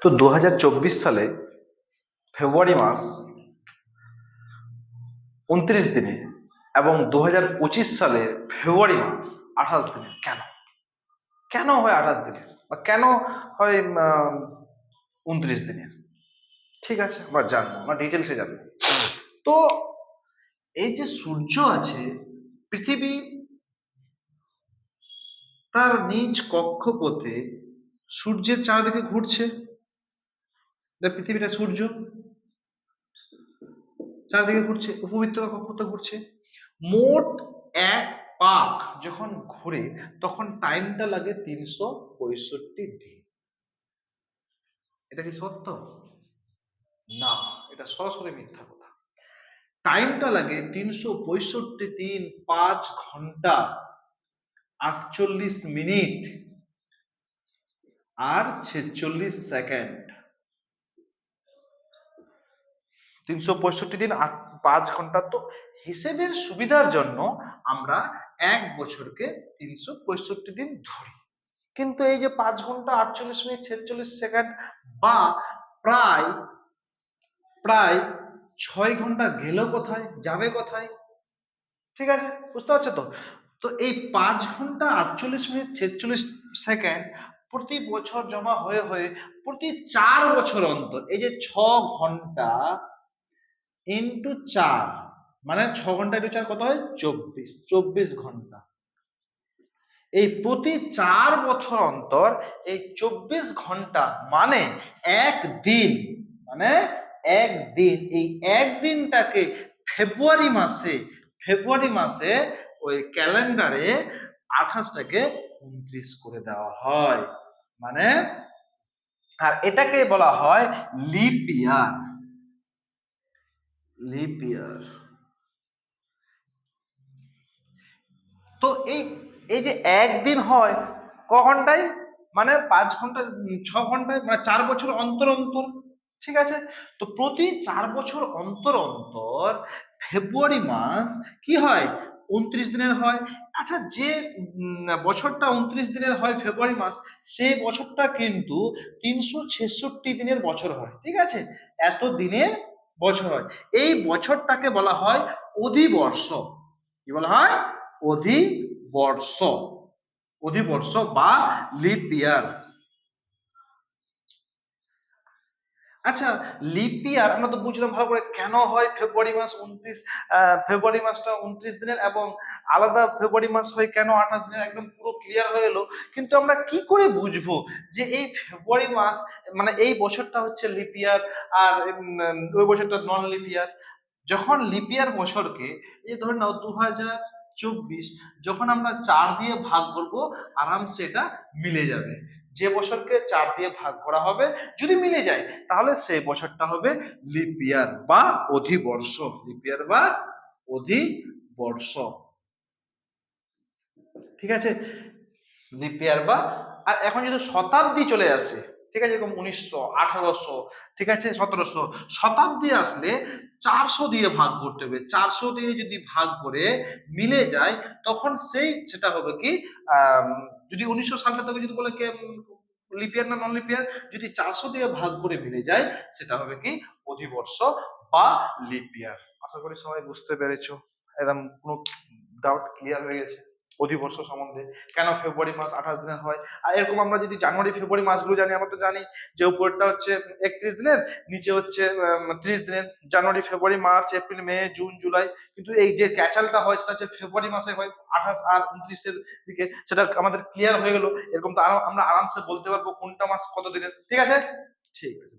তো দু হাজার চব্বিশ সালে ফেব্রুয়ারি মাস উনত্রিশ দিনে এবং দু হাজার পঁচিশ সালে ফেব্রুয়ারি মাস আঠাশ দিনে। কেন? কেন হয় আঠাশ দিনের বা কেন হয় উনত্রিশ দিনের ঠিক আছে, আমরা জানব, আমরা ডিটেলসে জানব। তো এই যে সূর্য আছে, পৃথিবী তার নিজ কক্ষপথে সূর্যের চারিদিকে ঘুরছে। পৃথিবীটা সূর্য। চারিদিকে ঘুরছে, উপবৃত্ত কক্ষপথে ঘুরছে। মোট এক পাক যখন ঘুরে, তখন টাইমটা লাগে তিনশো পঁয়ষট্টি দিন এটা কি সত্য? না, এটা সরাসরি মিথ্যা কথা। টাইমটা লাগে তিনশো পঁয়ষট্টি দিন পাঁচ ঘণ্টা আটচল্লিশ মিনিট। আর ছেচল্লিশ সেকেন্ড। তিনশো পঁয়ষট্টি দিন আট, পাঁচ ঘণ্টা। তো হিসেবের সুবিধার জন্য আমরা এক বছরকে তিনশো পঁয়ষট্টি দিন ধরি। কিন্তু এই যে পাঁচ ঘণ্টা, আটচল্লিশ মিনিট, ছেচল্লিশ সেকেন্ড বা প্রায় প্রায় ছয় ঘণ্টা গেল কোথায়, যাবে কোথায়? ঠিক আছে? বুঝতে পারছ তো? তো এই পাঁচ ঘণ্টা, আটচল্লিশ মিনিট, ছেচল্লিশ সেকেন্ড প্রতি বছর জমা হয়ে হয়ে প্রতি চার বছর অন্তর, এই যে ছ ঘণ্টা ইন্টু চার মানে ছ ঘণ্টা ইন্টু চার কত হয়? চব্বিশ চব্বিশ ঘণ্টা। এই প্রতি চার বছর অন্তর এই চব্বিশ ঘণ্টা মানে এক দিন মানে একদিন, এই একদিনটাকে ফেব্রুয়ারি মাসে ফেব্রুয়ারি মাসে ওই ক্যালেন্ডারে আঠাশটাকে উনত্রিশ করে দেওয়া হয়। মানে আর এটাকে বলা হয় লিপিয়ার লিপিয়ার তো এই এই যে একদিন হয়, ক ঘন্টায়? মানে পাঁচ ঘণ্টা, ছ ঘন্টায় মানে চার বছর অন্তর অন্তর, ঠিক আছে? তো প্রতি চার বছর অন্তর অন্তর ফেব্রুয়ারি মাস কি হয়? উনত্রিশ দিনের হয়। আচ্ছা যে বছরটা উনত্রিশ দিনের হয় ফেব্রুয়ারি মাস, সেই বছরটা কিন্তু তিনশো ছেষট্টি দিনের বছর হয়, ঠিক আছে? এত দিনের বছর হয়। এই বছরটাকে বলা হয় অধিবর্ষ। কি বলা হয়? অধিবর্ষ। অধিবর্ষ বা লিপ ইয়ার। আচ্ছা লিপ ইয়ার আমরা তো বুঝলাম ভালো করে কেন হয় ফেব্রুয়ারি মাস উনত্রিশ ফেব্রুয়ারি মাসটা উনত্রিশ দিনের এবং আলাদা ফেব্রুয়ারি মাস হয় কেন আঠাশ দিনের একদম পুরো ক্লিয়ার হয়ে এলো। কিন্তু আমরা কি করে বুঝব যে এই ফেব্রুয়ারি মাস মানে এই বছরটা হচ্ছে লিপ ইয়ার আর ওই বছরটা নন লিপ ইয়ার। যখন লিপ ইয়ার বছরকে, এই ধরে নাও দু হাজার চব্বিশ, যখন আমরা চার দিয়ে ভাগ করব, আরামসে এটা মিলে যাবে। যে বছরকে চার দিয়ে ভাগ করা হবে, যদি মিলে যায়, তাহলে সেই বছরটা হবে লিপিয়ার বা অধিবর্ষ। লিপিয়ার বা অধিবর্ষ। ঠিক আছে? লিপিয়ার বা, আর এখন যদি শতাব্দী চলে আসে ঠিক আছে? এরকম উনিশশো, আঠারোশো, ঠিক আছে? সতেরোশো শতাব্দী আসলে চারশো দিয়ে ভাগ করতে হবে। চারশো দিয়ে যদি ভাগ করে মিলে যায়, তখন সেই সেটা হবে কি যদি উনিশশো সালটা থেকে যদি বলে কে, লিপিয়ার না নন লিপিয়ার যদি চারশো দিয়ে ভাগ করে মিলে যায়, সেটা হবে কি, অধিবর্ষ বা লিপিয়ার। আশা করি সবাই বুঝতে পেরেছ। একদম কোনো ডাউট ক্লিয়ার হয়ে গেছে। অধিবর্ষ সম্বন্ধে। কেন ফেব্রুয়ারি মাস আঠাশ দিনের হয়? আর এরকম আমরা যদি জানুয়ারি, ফেব্রুয়ারি মাসগুলো জানি, আমরা তো জানি যে উপরটা হচ্ছে একত্রিশ দিনের, নিচে হচ্ছে ত্রিশ দিনের। জানুয়ারি, ফেব্রুয়ারি, মার্চ, এপ্রিল, মে, জুন, জুলাই। কিন্তু এই যে ক্যাচালটা হয়, সেটা হচ্ছে ফেব্রুয়ারি মাসে হয়, আঠাশ আর উনত্রিশের দিকে। সেটা আমাদের ক্লিয়ার হয়ে গেল। এরকম তো আরও আমরা আরামসে বলতে পারব কোনটা মাস কত দিনের। ঠিক আছে? ঠিক আছে